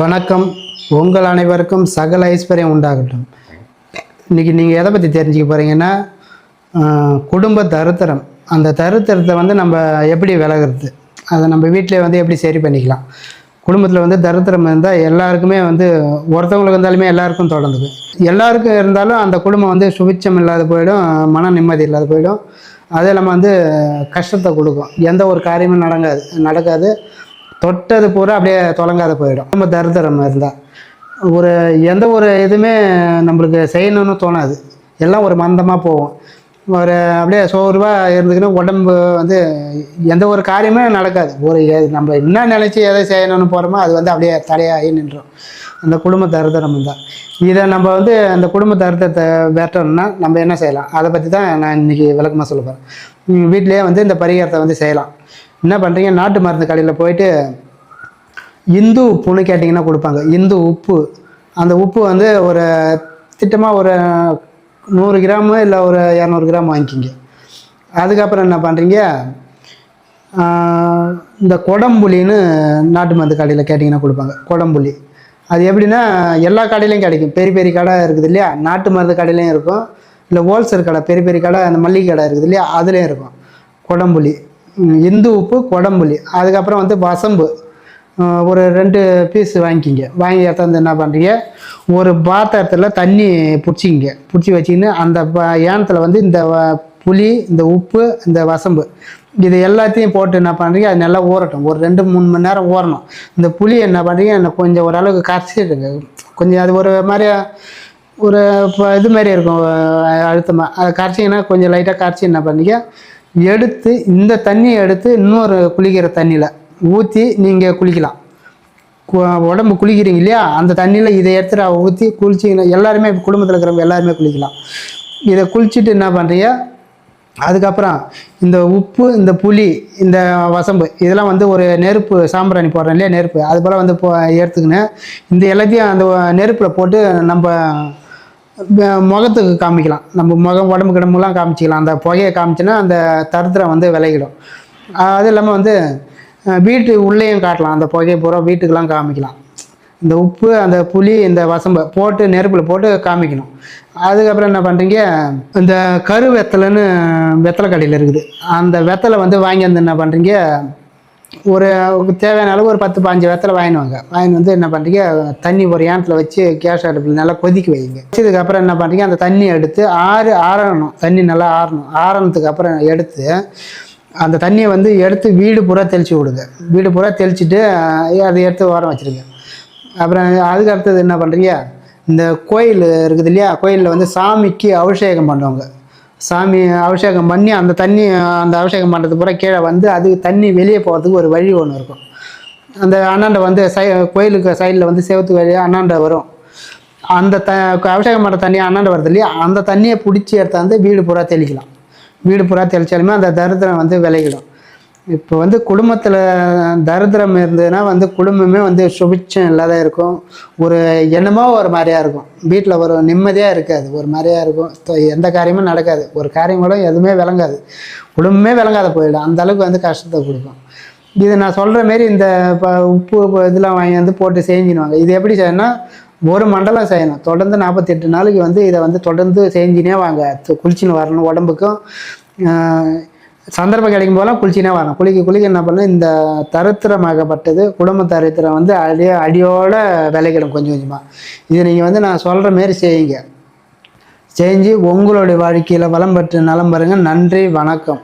வணக்கம். உங்கள் அனைவருக்கும் சகல ஐஸ்வர்யம் உண்டாகட்டும். இன்னைக்கு நீங்கள் எதை பற்றி தெரிஞ்சுக்க போகிறீங்கன்னா குடும்ப தருத்திரம். அந்த தருத்திரத்தை வந்து நம்ம எப்படி விலகிறது? அதை நம்ம வீட்டிலே வந்து எப்படி சரி பண்ணிக்கலாம்? குடும்பத்தில் வந்து தருத்திரம் இருந்தால் எல்லாருக்குமே வந்து ஒருத்தவங்களுக்கு இருந்தாலுமே எல்லாருக்கும் தொடர்ந்துது. எல்லாருக்கும் இருந்தாலும் அந்த குடும்பம் வந்து சுபிச்சம் இல்லாத போயிடும் மன நிம்மதி இல்லாத போயிடும். அதே இல்லாமல் வந்து கஷ்டத்தை கொடுக்கும். எந்த ஒரு காரியமும் நடங்காது நடக்காது. தொட்டது பூரா அப்படியே தொலங்காத போயிடும். நம்ம தரித்திரம் இருந்தால் ஒரு எந்த ஒரு இதுவுமே நம்மளுக்கு செய்யணும்னு தோணாது. எல்லாம் ஒரு மந்தமாக போகும். ஒரு அப்படியே சோர்வாக இருந்துக்கினா உடம்பு வந்து எந்த ஒரு காரியமே நடக்காது. ஒரு நம்ம என்ன நினச்சி எதை செய்யணும்னு போகிறோமோ அது வந்து அப்படியே தடையாகி நின்றோம் அந்த குடும்ப தரித்திரம் தான். இதை நம்ம வந்து அந்த குடும்ப தரித்திரத்தை வெட்டணும்னா நம்ம என்ன செய்யலாம்? அதை பற்றி தான் நான் இன்றைக்கி விளக்கமாக சொல்ல போகிறேன் வீட்டிலேயே வந்து இந்த பரிகாரத்தை வந்து செய்யலாம். என்ன பண்ணுறீங்க நாட்டு மருந்து கடையில் போயிட்டு இந்து உப்புன்னு கேட்டிங்கன்னா கொடுப்பாங்க. இந்து உப்பு. அந்த உப்பு வந்து ஒரு திட்டமாக ஒரு நூறு கிராமு இல்லை ஒரு இரநூறு கிராம் வாங்கிக்கிங்க. அதுக்கப்புறம் என்ன பண்ணுறீங்க இந்த குடம்புலின்னு நாட்டு மருந்து கடையில் கேட்டிங்கன்னா கொடுப்பாங்க. குடம்புலி அது எப்படின்னா எல்லா கடையிலையும் கிடைக்கும். பெரிய பெரிய கடை இருக்குது இல்லையா? நாட்டு மருந்து கடையிலையும் இருக்கும். இல்லை ஹோல்சேல் கடை பெரிய பெரிய கடை அந்த மல்லிகை கடை இருக்குது இல்லையா? அதுலேயும் இருக்கும். குடம்புலி இந்து உப்பு குடம்புலி அதுக்கப்புறம் வந்து வசம்பு. ஒரு ரெண்டு பீஸ் வாங்கிக்கிங்க. வாங்கி எடுத்தாந்து என்ன பண்ணுறீங்க ஒரு பாத்திரத்தில் தண்ணி பிடிச்சிக்கிங்க. பிடிச்சி வச்சிக்கின்னு அந்த ப- ஏனத்தில் வந்து இந்த வ- புளி இந்த உப்பு இந்த வசம்பு இது எல்லாத்தையும் போட்டு என்ன பண்ணுறீங்க அது நல்லா ஊறட்டும். ஒரு ரெண்டு மூணு மணி நேரம் ஊறணும். இந்த புளி என்ன பண்ணுறீங்க என்ன கொஞ்சம் ஓரளவுக்கு கரைச்சிடுங்க. கொஞ்சம் அது ஒரு மாதிரி ஒரு இப்போ இது மாதிரி இருக்கும் அழுத்தமாக அதை கரைச்சிங்கன்னா கொஞ்சம் லைட்டாக கரைச்சி என்ன பண்ணீங்க எடுத்து இந்த தண்ணியை எடுத்து இன்னொரு குளிக்கிற தண்ணியில் ஊற்றி நீங்கள் குளிக்கலாம். கு- உடம்பு குளிக்கிறீங்க இல்லையா? அந்த தண்ணியில் இதை எடுத்துட்டு ஊற்றி குளிச்சிங்கன்னா எல்லாருமே குடும்பத்தில் இருக்கிறவங்க எல்லாருமே குளிக்கலாம். இதை குளிச்சுட்டு என்ன பண்ணுறீங்க அதுக்கப்புறம் இந்த உப்பு இந்த புளி இந்த வசம்பு இதெல்லாம் வந்து ஒரு நெருப்பு சாம்பிராணி போடுறோம் இல்லையா நெருப்பு. அது போல் வந்து போ எடுத்துக்கினேன் இந்த எல்லாத்தையும் அந்த நெருப்பில் போட்டு நம்ம முகத்துக்கு காமிக்கலாம். நம்ம முகம் உடம்பு கிடம்புலாம் காமிச்சிக்கலாம். அந்த புகையை காமிச்சுன்னா அந்த தரித்திரம் வந்து விளையிடும் அது இல்லாமல் வந்து வீட்டு உள்ளேயும் காட்டலாம். அந்த புகையை பூரா வீட்டுக்கெலாம் காமிக்கலாம். இந்த உப்பு அந்த புளி இந்த வசம்பை போட்டு நெருப்பில் போட்டு காமிக்கணும். அதுக்கப்புறம் என்ன பண்ணுறீங்க இந்த கரு வெத்தலைன்னு வெத்தலை கடையில் இருக்குது. அந்த வெத்தலை வந்து வாங்கி வந்து என்ன பண்ணுறீங்க ஒரு தேவையான அளவு ஒரு பத்து பாஞ்சு வெத்தலை வாங்கினுவாங்க வாங்க. வாங்கின்னு வந்து என்ன பண்ணுறீங்க தண்ணி ஒரு ஏனத்தில் வச்சு கேஸ் அடுப்பில் நல்லா கொதிக்க வைங்க. வச்சதுக்கப்புறம் என்ன பண்ணுறீங்க அந்த தண்ணி எடுத்து ஆறு ஆறணும். தண்ணி நல்லா ஆறணும். ஆறனதுக்கு அப்புறம் எடுத்து அந்த தண்ணியை வந்து எடுத்து வீடு பூரா தெளித்து விடுங்க. வீடு பூரா தெளிச்சுட்டு அதை எடுத்து ஓரம் வச்சுருங்க. அப்புறம் அதுக்கு அடுத்தது என்ன பண்ணுறீங்க இந்த கோயில் இருக்குது இல்லையா? கோயிலில் வந்து சாமிக்கு அபிஷேகம் பண்ணுவாங்க. சாமி அபிஷேகம் பண்ணி அந்த தண்ணி அந்த அபிஷேகம் பண்ணுறது பூரா கீழே வந்து அது தண்ணி வெளியே போகிறதுக்கு ஒரு வழி ஒன்று இருக்கும். அந்த அண்ணாண்டை வந்து சை கோயிலுக்கு சைடில் வந்து செவத்து வழியாக அண்ணாண்டை வரும். அந்த த அபிஷேகம் பண்ணுற தண்ணி அண்ணாண்டை வருது இல்லையா? அந்த தண்ணியை பிடிச்சி எடுத்தாந்து வீடு பூரா தெளிக்கலாம். வீடு பூரா தெளிச்சாலுமே அந்த தரித்திரம் வந்து விளையிடும் இப்போ வந்து குடும்பத்தில் தரித்திரம் இருந்ததுன்னா வந்து குடும்பமே வந்து சுபிட்சம் இல்லாத இருக்கும். ஒரு என்னமோ ஒரு மாதிரியா இருக்கும். வீட்டில் ஒரு நிம்மதியாக இருக்காது. ஒரு மாதிரியா இருக்கும். எந்த காரியமும் நடக்காது. ஒரு காரியம் கூட எதுவுமே விளங்காது. குடும்பமே விளங்காத போயிடும். அந்த அளவுக்கு வந்து கஷ்டத்தை கொடுக்கும். இது நான் சொல்கிற மாரி இந்த இப்போ உப்பு இப்போ இதெல்லாம் வாங்கி வந்து போட்டு செஞ்சிடுவாங்க. இது எப்படி செய்யணும்னா ஒரு மண்டலம் செய்யணும். தொடர்ந்து நாற்பத்தெட்டு நாளைக்கு வந்து இதை வந்து தொடர்ந்து செஞ்சினே வாங்க. குளிச்சின்னு குளிச்சுன்னு வரணும் உடம்புக்கும். சந்தர்ப்பம் கிடைக்கும் போதெல்லாம் குளிச்சினே வரணும். குளிக்க குளிக்க என்ன பண்ணணும்? இந்த தரித்திரமாகப்பட்டது குடும்ப தரித்திரம் வந்து அடிய அடியோட விளைக்கிடும் கொஞ்சம் கொஞ்சமாக இது நீங்கள் வந்து நான் சொல்கிற மாரி செய்யுங்க. செஞ்சு உங்களுடைய வாழ்க்கையில் வளம் பெற்று நலம் பெறுங்க. நன்றி வணக்கம்.